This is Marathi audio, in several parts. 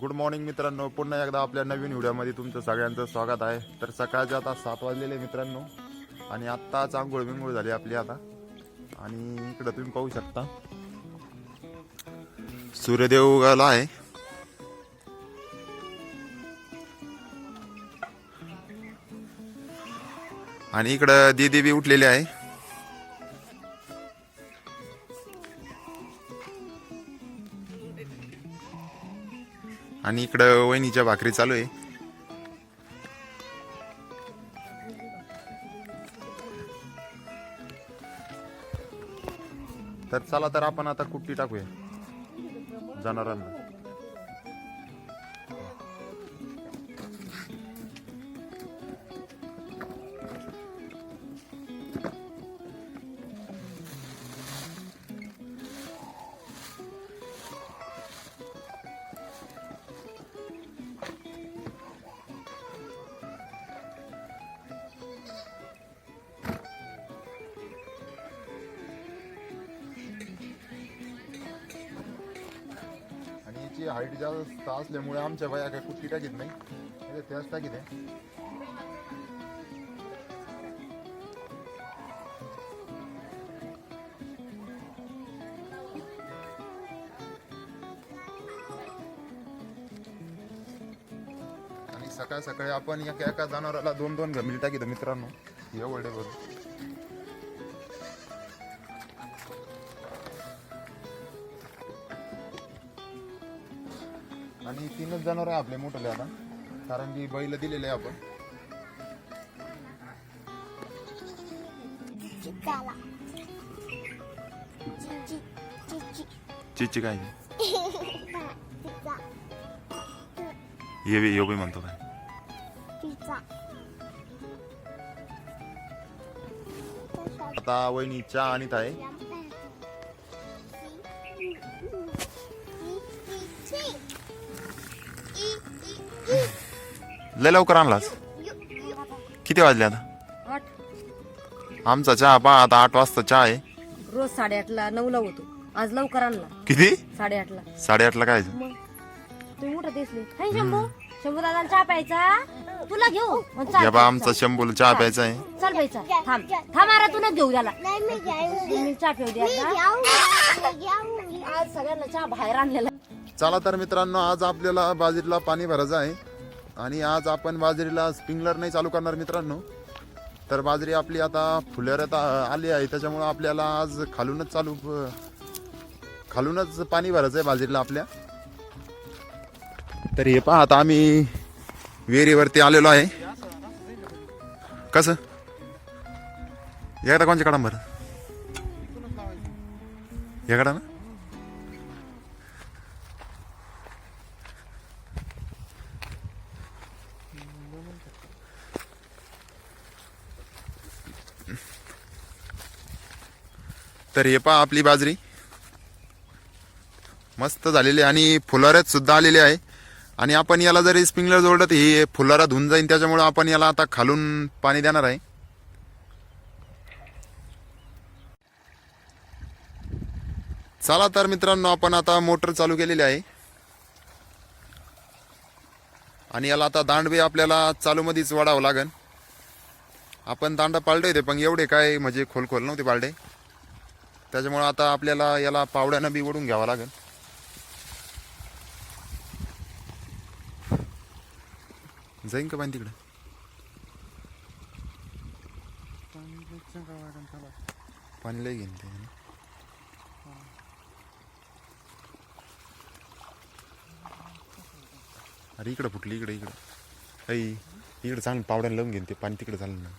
गुड मॉर्निंग मित्रांनो. पुन्हा एकदा आपल्या नवीन व्हिडिओमध्ये तुमचं सगळ्यांचं स्वागत आहे. तर सकाळचे आता सात वाजलेले मित्रांनो. आणि आत्ताच आंघोळ बिंघोळ झाली आपली आता. आणि इकडं तुम्ही पाहू शकता. सूर्यदेव उगाला आहे. आणि इकडं दीदी बी उठलेली आहे. आणि इकडं वहिनीच्या भाकरी चालू आहे. तर चला तर आपण आता कुट्टी टाकूया. जनावरांना आणि हाईट जास्त असल्यामुळे आमच्या बाया काय कुठली टाकीत नाही. म्हणजे त्याच टाकीत आहे आणि सकाळ सकाळी आपण एका एका जनावराला दोन दोन गमिली टाकीत मित्रांनो. एवढे बघ आणि तीनच जनावर आहे आपले मोठले आता. कारण की बैल दिलेले आहे आपण. चिची चिची चिची काय? ये बी यो बी म्हणतो काय? आता वहिनी चहा आणत आहे. लय लवकर आणलास? किती वाजले आता? आठ. आमचा चहा पहा आता आठ वाजता चहा आहे. रोज साडेआठला नऊला होतो. आज लवकर आणला. किती? साडेआठला. साडेआठला काय? मग तुम्ही मोठं दिसले. हाय शंभू. शंभू दादा चहा प्यायचा? तुला घेऊ? मग चहा या बा. आमचा शंभूला चहा प्यायचा आहे. चल प्यायचा थांब. थांब तू घेऊ त्याला. नाही मी जाऊंगी मी चहा जाऊंगी आज सगळ्यांना चहा बाहेर आणलेला. चला तर मित्रांनो आज आपल्याला बाजरीला पाणी भरायचं आहे. आणि आज आपण बाजरीला स्प्रिंगलर नाही चालू करणार मित्रांनो. तर बाजरी आपली आता फुलरत आली आहे. त्याच्यामुळं आपल्याला आज खालूनच चालू खालूनच पाणी भरायचं आहे बाजरीला आपल्या. तर हे पहा आता आम्ही विहिरीवरती आलेलो आहे. कसं? एकदा कोणच्या काढा बरं या ना तर हे पहा आपली बाजरी. मस्त झालेली आहे आणि फुलाऱ्यात सुद्धा आलेली आहे. आणि आपण याला जरी स्प्रिंकलर जोडलं तर हे फुलारा धुवून जाईल त्याच्यामुळे आपण याला आता खालून पाणी देणार आहे. चला तर मित्रांनो आपण आता मोटर चालू केलेली आहे. आणि याला आता दांडवे आपल्याला चालूमध्येच वाढावं लागेल आपण दांडा पाळले होते पण एवढे काय म्हणजे खोल खोल नव्हते पाळले. त्याच्यामुळे आता आपल्याला याला पावड्यानं बी ओढून घ्यावं लागेल. जाईन का पाणी तिकडे? पाणी लय घेईन ते. अरे इकडं फुटली इकडे इकडं. ऐ इकडे चांगलं पावड्यानं लावून घेईन ते. पाणी तिकडे चाललं ना.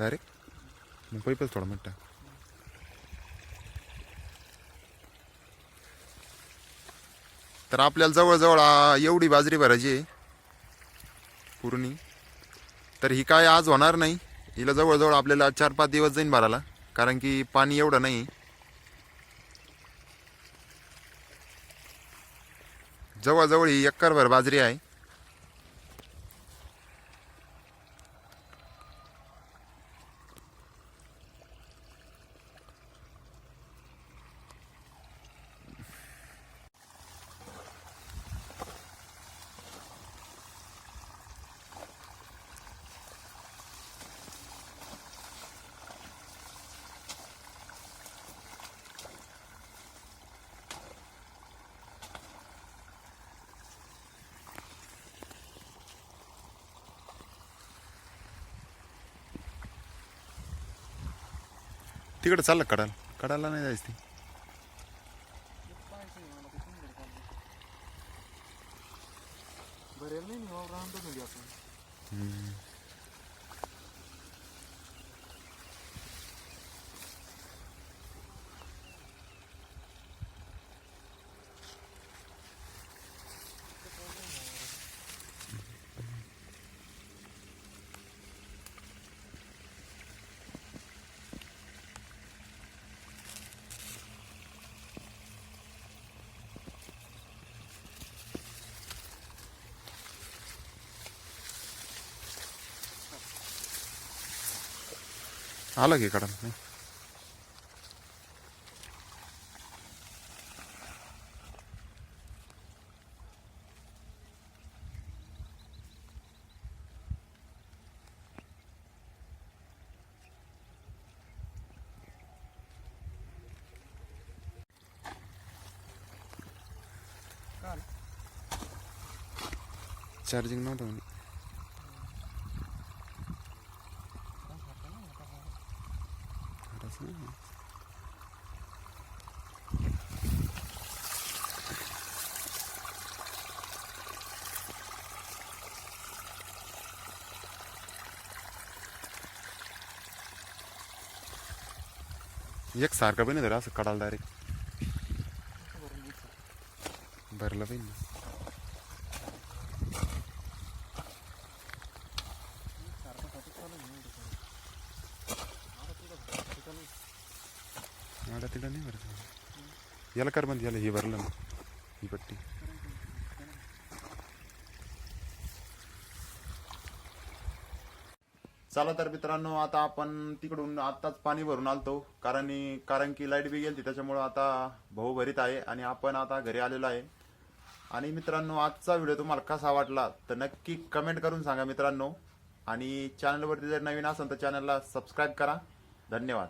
डायरेक्ट मग पैपच थोडा मोठा तर आपल्याला जवळजवळ एवढी बाजरी भरायची आहे. पूर्णी. तर ही काय आज होणार नाही. हिला जवळजवळ आपल्याला चार पाच दिवस जाईन भरायला. कारण की पाणी एवढं नाही. जवळजवळ ही एकरभर बाजरी आहे. तिकडे चाललं कडाला? कडाला नाही जायचं ती. भरेल नाही आपण. आलं की कडाला नाही चार्जिंग नव्हतं म्हणे खरंच नाही. एक सारखं पण नाही असं कडाल डायरेक्ट भरलं पण सारखं मला तिला नाही भरत याला कर बंद याला हे भरलं ही पट्टी चला तर मित्रांनो आता आपण तिकडून आताच पाणी भरून आलतो. कारण कारण की लाइट बी गेली त्याच्यामुळं आता भाऊ भरीत आहे आणि आपण आता घरी आलेलो आहे. आणि मित्रांनो आजचा व्हिडिओ तुम्हाला कसा वाटला तर नक्की कमेंट करून सांगा मित्रांनो. आणि चॅनलवरती जर नवीन असेल तर चॅनलला सबस्क्राईब करा. धन्यवाद.